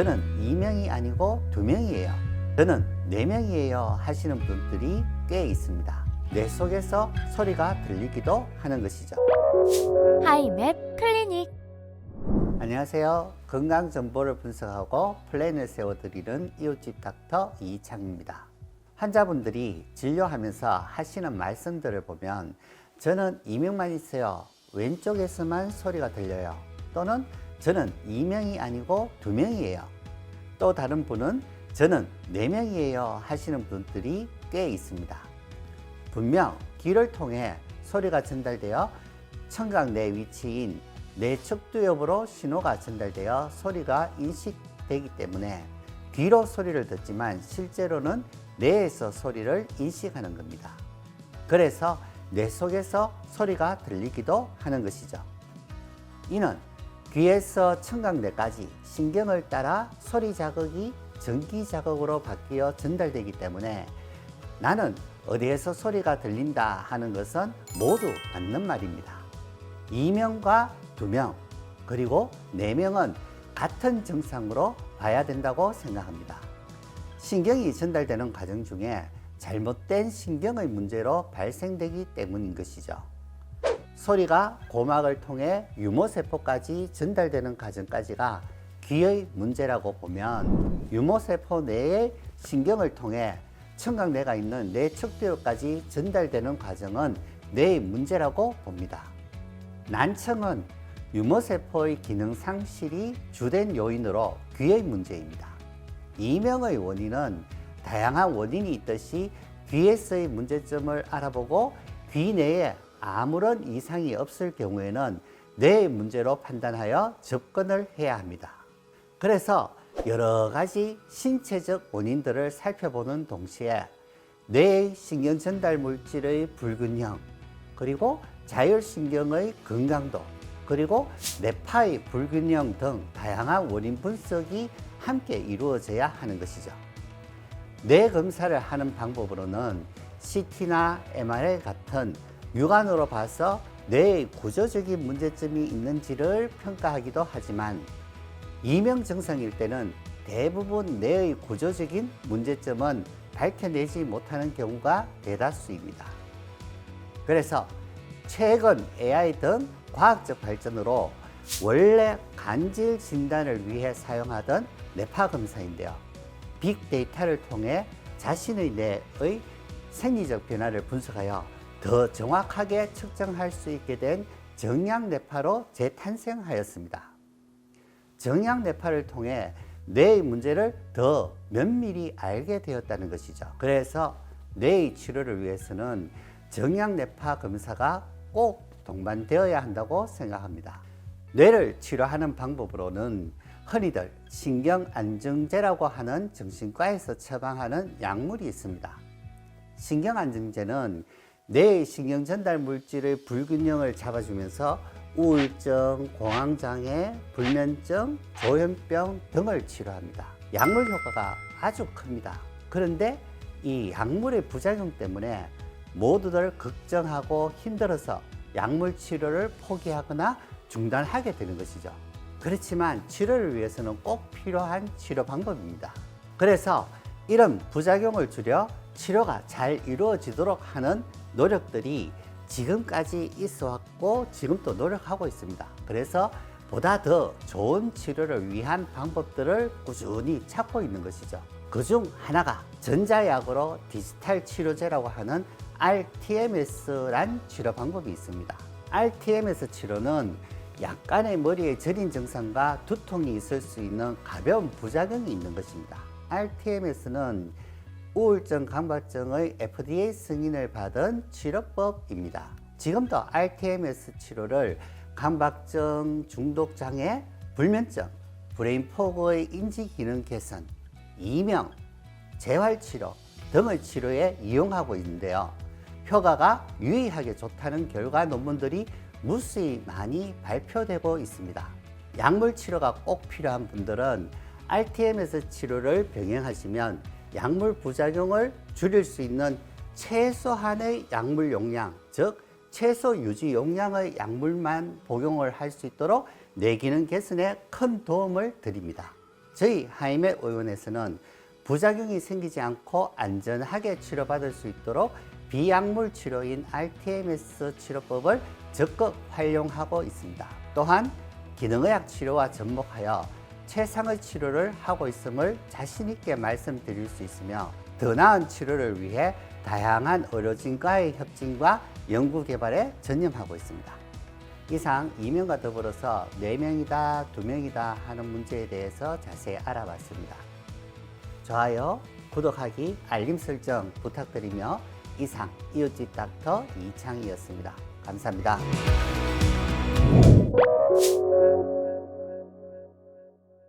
저는 2명이 아니고 2명이에요. 저는 4명이에요 하시는 분들이 꽤 있습니다. 뇌 속에서 소리가 들리기도 하는 것이죠. 하이맵 클리닉 안녕하세요. 건강 정보를 분석하고 플랜을 세워드리는 이웃집 닥터 이창입니다. 환자분들이 진료하면서 하시는 말씀들을 보면 저는 이명만 있어요. 왼쪽에서만 소리가 들려요. 또는 저는 이명이 아니고 두 명이에요. 또 다른 분은 저는 네 명이에요 하시는 분들이 꽤 있습니다. 분명 귀를 통해 소리가 전달되어 청각 내 위치인 내 척두엽으로 신호가 전달되어 소리가 인식되기 때문에 귀로 소리를 듣지만 실제로는 뇌에서 소리를 인식하는 겁니다. 그래서 뇌 속에서 소리가 들리기도 하는 것이죠. 이는 귀에서 청각내까지 신경을 따라 소리 자극이 전기 자극으로 바뀌어 전달되기 때문에 나는 어디에서 소리가 들린다 하는 것은 모두 맞는 말입니다. 2명과 2명, 그리고 4명은 같은 증상으로 봐야 된다고 생각합니다. 신경이 전달되는 과정 중에 잘못된 신경의 문제로 발생되기 때문인 것이죠. 소리가 고막을 통해 유모세포까지 전달되는 과정까지가 귀의 문제라고 보면 유모세포 내의 신경을 통해 청각내가 있는 뇌 척두엽까지 전달되는 과정은 뇌의 문제라고 봅니다. 난청은 유모세포의 기능 상실이 주된 요인으로 귀의 문제입니다. 이명의 원인은 다양한 원인이 있듯이 귀에서의 문제점을 알아보고 귀 내에 아무런 이상이 없을 경우에는 뇌의 문제로 판단하여 접근을 해야 합니다. 그래서 여러 가지 신체적 원인들을 살펴보는 동시에 뇌의 신경 전달 물질의 불균형, 그리고 자율신경의 건강도, 그리고 뇌파의 불균형 등 다양한 원인 분석이 함께 이루어져야 하는 것이죠. 뇌 검사를 하는 방법으로는 CT나 MRI 같은 육안으로 봐서 뇌의 구조적인 문제점이 있는지를 평가하기도 하지만 이명 증상일 때는 대부분 뇌의 구조적인 문제점은 밝혀내지 못하는 경우가 대다수입니다. 그래서 최근 AI 등 과학적 발전으로 원래 간질 진단을 위해 사용하던 뇌파 검사인데요. 빅데이터를 통해 자신의 뇌의 생리적 변화를 분석하여 더 정확하게 측정할 수 있게 된 정량 뇌파로 재탄생하였습니다. 정량 뇌파를 통해 뇌의 문제를 더 면밀히 알게 되었다는 것이죠. 그래서 뇌의 치료를 위해서는 정량 뇌파 검사가 꼭 동반되어야 한다고 생각합니다. 뇌를 치료하는 방법으로는 흔히들 신경 안정제라고 하는 정신과에서 처방하는 약물이 있습니다. 신경 안정제는 뇌의 신경 전달 물질의 불균형을 잡아주면서 우울증, 공황장애, 불면증, 조현병 등을 치료합니다. 약물 효과가 아주 큽니다. 그런데 이 약물의 부작용 때문에 모두들 걱정하고 힘들어서 약물 치료를 포기하거나 중단하게 되는 것이죠. 그렇지만 치료를 위해서는 꼭 필요한 치료 방법입니다. 그래서 이런 부작용을 줄여 치료가 잘 이루어지도록 하는 노력들이 지금까지 있어 왔고 지금도 노력하고 있습니다. 그래서 보다 더 좋은 치료를 위한 방법들을 꾸준히 찾고 있는 것이죠. 그중 하나가 전자약으로 디지털 치료제라고 하는 RTMS란 치료 방법이 있습니다. RTMS 치료는 약간의 머리에 저린 증상과 두통이 있을 수 있는 가벼운 부작용이 있는 것입니다. RTMS는 우울증 강박증의 FDA 승인을 받은 치료법입니다. 지금도 RTMS 치료를 강박증, 중독 장애, 불면증, 브레인 포그의 인지 기능 개선, 이명, 재활 치료 등의 치료에 이용하고 있는데요. 효과가 유의하게 좋다는 결과 논문들이 무수히 많이 발표되고 있습니다. 약물 치료가 꼭 필요한 분들은 RTMS 치료를 병행하시면 약물 부작용을 줄일 수 있는 최소한의 약물 용량, 즉 최소 유지 용량의 약물만 복용을 할 수 있도록 뇌 기능 개선에 큰 도움을 드립니다. 저희 하이멧 의원에서는 부작용이 생기지 않고 안전하게 치료받을 수 있도록 비약물 치료인 RTMS 치료법을 적극 활용하고 있습니다. 또한 기능의학 치료와 접목하여 최상의 치료를 하고 있음을 자신 있게 말씀드릴 수 있으며 더 나은 치료를 위해 다양한 의료진과의 협진과 연구 개발에 전념하고 있습니다. 이상 이명과 더불어서 네명이다두명이다 하는 문제에 대해서 자세히 알아봤습니다. 좋아요, 구독하기, 알림 설정 부탁드리며 이상 이웃집 닥터 이창이었습니다. 감사합니다.